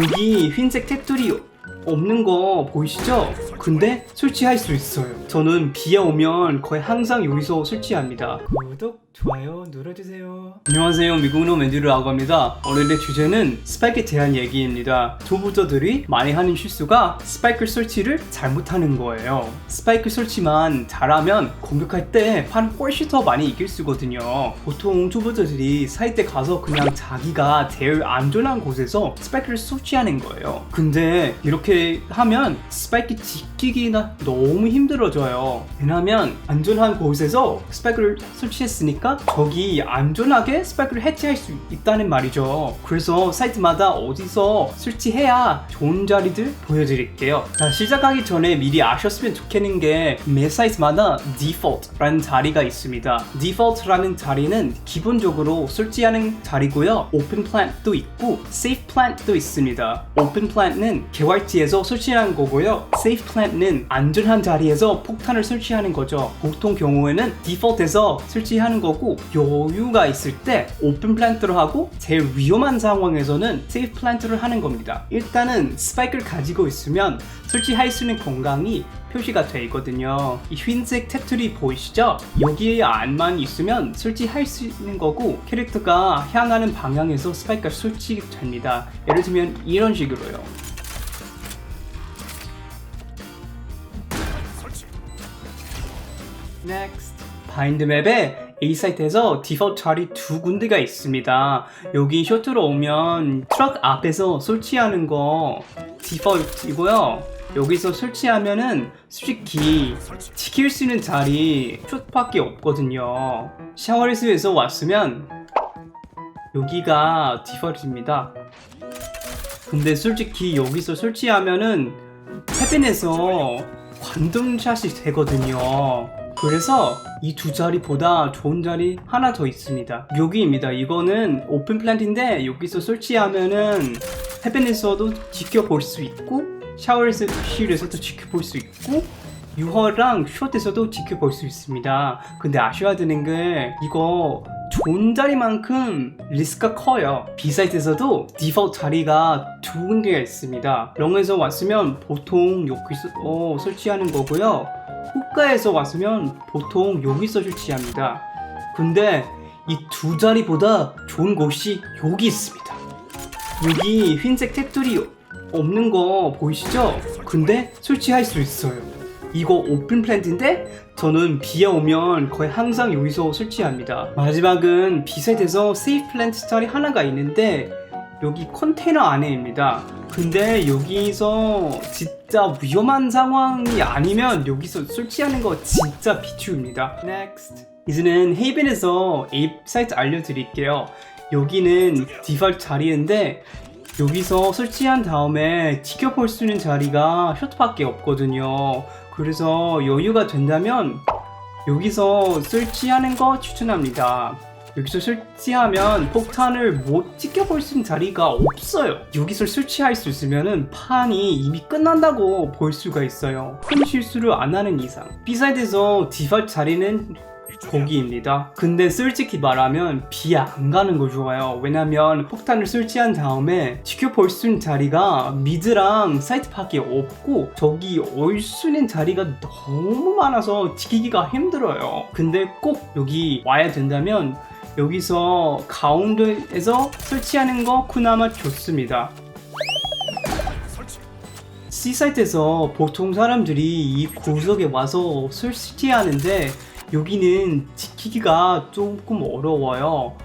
여기 흰색 탭들이 없는 거 보이시죠? 근데 설치할 수 있어요. 저는 비에 오면 거의 항상 여기서 설치합니다. 구독, 좋아요 눌러주세요. 안녕하세요. 미국놈 앤드류라고 합니다. 오늘의 주제는 스파이크에 대한 얘기입니다. 초보자들이 많이 하는 실수가 스파이크 설치를 잘못하는 거예요. 스파이크 설치만 잘하면 공격할 때 판 훨씬 더 많이 이길 수거든요. 보통 초보자들이 사이트 가서 그냥 자기가 제일 안전한 곳에서 스파이크를 설치하는 거예요. 근데 이렇게 하면 스파이크 지키기가 너무 힘들어져요. 왜냐면 안전한 곳에서 스파이크를 설치했으니까 저기 안전하게 스파이크를 해체할 수 있다는 말이죠. 그래서 사이트마다 어디서 설치해야 좋은 자리들 보여드릴게요. 자, 시작하기 전에 미리 아셨으면 좋겠는 게 매 사이트마다 default라는 자리가 있습니다. default라는 자리는 기본적으로 설치하는 자리고요. open plant도 있고 safe plant도 있습니다. open plant는 개활지에 서 설치하는 거고요. safe plant는 안전한 자리에서 폭탄을 설치하는 거죠. 보통 경우에는 default에서 설치하는 거고 여유가 있을 때 open plant를 하고 제일 위험한 상황에서는 safe plant를 하는 겁니다. 일단은 스파이크를 가지고 있으면 설치할 수 있는 공간이 표시가 돼 있거든요. 이 흰색 탭들이 보이시죠? 여기에 안만 있으면 설치할 수 있는 거고 캐릭터가 향하는 방향에서 스파이크가 설치됩니다. 예를 들면 이런 식으로요. Next. 바인드 맵에 A 사이트에서 디폴트 자리 두 군데가 있습니다. 여기 셔틀로 오면 트럭 앞에서 설치하는 거 디폴트이고요. 여기서 설치하면은 솔직히 지킬 수 있는 자리 숏밖에 없거든요. 샤워리스에서 왔으면 여기가 디폴트입니다. 근데 솔직히 여기서 설치하면은 해변에서 관등샷이 되거든요. 그래서 이 두 자리보다 좋은 자리 하나 더 있습니다. 여기입니다. 이거는 오픈 플랜트인데 여기서 설치하면은 해변에서도 지켜볼 수 있고 샤워실에서도 지켜볼 수 있고 유허랑 숏에서도 지켜볼 수 있습니다. 근데 아셔야 되는 게 이거 좋은 자리만큼 리스크가 커요. B사이트에서도 디폴트 자리가 두 군데가 있습니다. 롱에서 왔으면 보통 여기서 어, 설치하는 거고요. 호가에서 왔으면 보통 여기서 설치합니다. 근데 이 두 자리보다 좋은 곳이 여기 있습니다. 여기 흰색 탭들이 없는 거 보이시죠? 근데 설치할 수 있어요. 이거 오픈 플랜트인데 저는 비에 오면 거의 항상 여기서 설치합니다. 마지막은 비셋에서 세이프 플랜트 자리 하나가 있는데 여기 컨테이너 안에입니다. 근데 여기서 진짜 위험한 상황이 아니면 여기서 설치하는 거 진짜 비추입니다. Next. 이제는 헤이븐에서 에입 사이트 알려드릴게요. 여기는 디폴트 자리인데 여기서 설치한 다음에 지켜볼 수 있는 자리가 셔터밖에 없거든요. 그래서 여유가 된다면 여기서 설치하는 거 추천합니다. 여기서 설치하면 폭탄을 못 지켜볼 수 있는 자리가 없어요. 여기서 설치할 수 있으면 판이 이미 끝난다고 볼 수가 있어요. 큰 실수를 안 하는 이상. B사이드에서 디폴트 자리는 거기입니다. 근데 솔직히 말하면 비에 안 가는 거 좋아요. 왜냐면 폭탄을 설치한 다음에 지켜볼 수 있는 자리가 미드랑 사이트밖에 없고 저기 올 수 있는 자리가 너무 많아서 지키기가 힘들어요. 근데 꼭 여기 와야 된다면 여기서 가운데에서 설치하는 거 그나마 좋습니다. C사이트에서 보통 사람들이 이 구석에 와서 설치하는데 여기는 지키기가 조금 어려워요.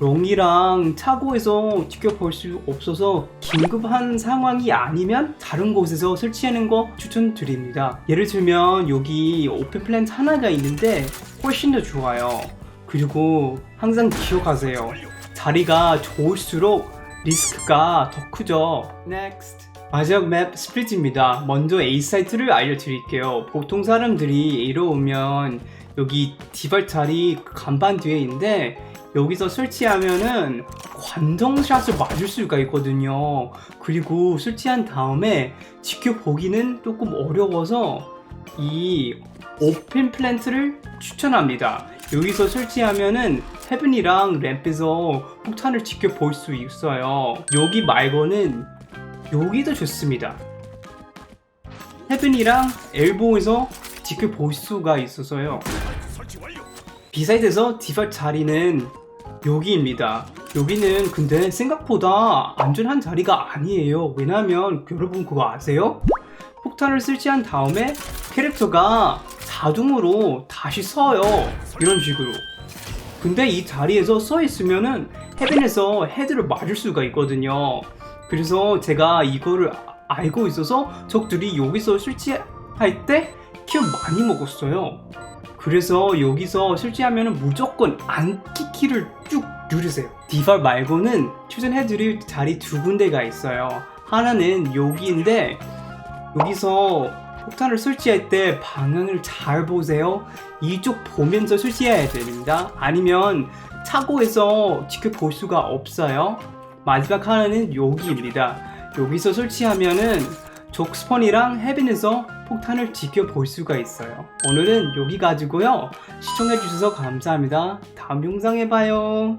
롱이랑 차고에서 지켜볼 수 없어서 긴급한 상황이 아니면 다른 곳에서 설치하는 거 추천드립니다. 예를 들면 여기 오픈 플랜트 하나가 있는데 훨씬 더 좋아요. 그리고 항상 기억하세요. 자리가 좋을수록 리스크가 더 크죠. Next. 마지막 맵 스플릿입니다. 먼저 A 사이트를 알려드릴게요. 보통 사람들이 A로 오면 여기 자리 간판 뒤에 있는데 여기서 설치하면은 관정샷을 맞을 수가 있거든요. 그리고 설치한 다음에 지켜보기는 조금 어려워서 이 오픈 플랜트를 추천합니다. 여기서 설치하면은 헤븐이랑 램프에서 폭탄을 지켜볼 수 있어요. 여기 말고는 여기도 좋습니다. 헤븐이랑 엘보에서 지켜볼 수가 있어서요. 비사이드에서 디팔 자리는 여기입니다. 여기는 근데 생각보다 안전한 자리가 아니에요. 왜냐면 여러분 그거 아세요? 폭탄을 설치한 다음에 캐릭터가 자동으로 다시 서요. 이런 식으로. 근데 이 자리에서 서 있으면은 헤븐에서 헤드를 맞을 수가 있거든요. 그래서 제가 이거를 아- 알고 있어서 적들이 여기서 설치할 때 킬 많이 먹었어요. 그래서 여기서 설치하면 무조건 안키 키를 쭉 누르세요. 디발 말고는 추천해드릴 자리 두 군데가 있어요. 하나는 여기인데 여기서 폭탄을 설치할 때 방향을 잘 보세요. 이쪽 보면서 설치해야 됩니다. 아니면 차고에서 지켜볼 수가 없어요. 마지막 하나는 여기입니다. 여기서 설치하면은 적 스펀이랑 헤븐에서 폭탄을 지켜볼 수가 있어요. 오늘은 여기 가지고요. 시청해주셔서 감사합니다. 다음 영상에 봐요.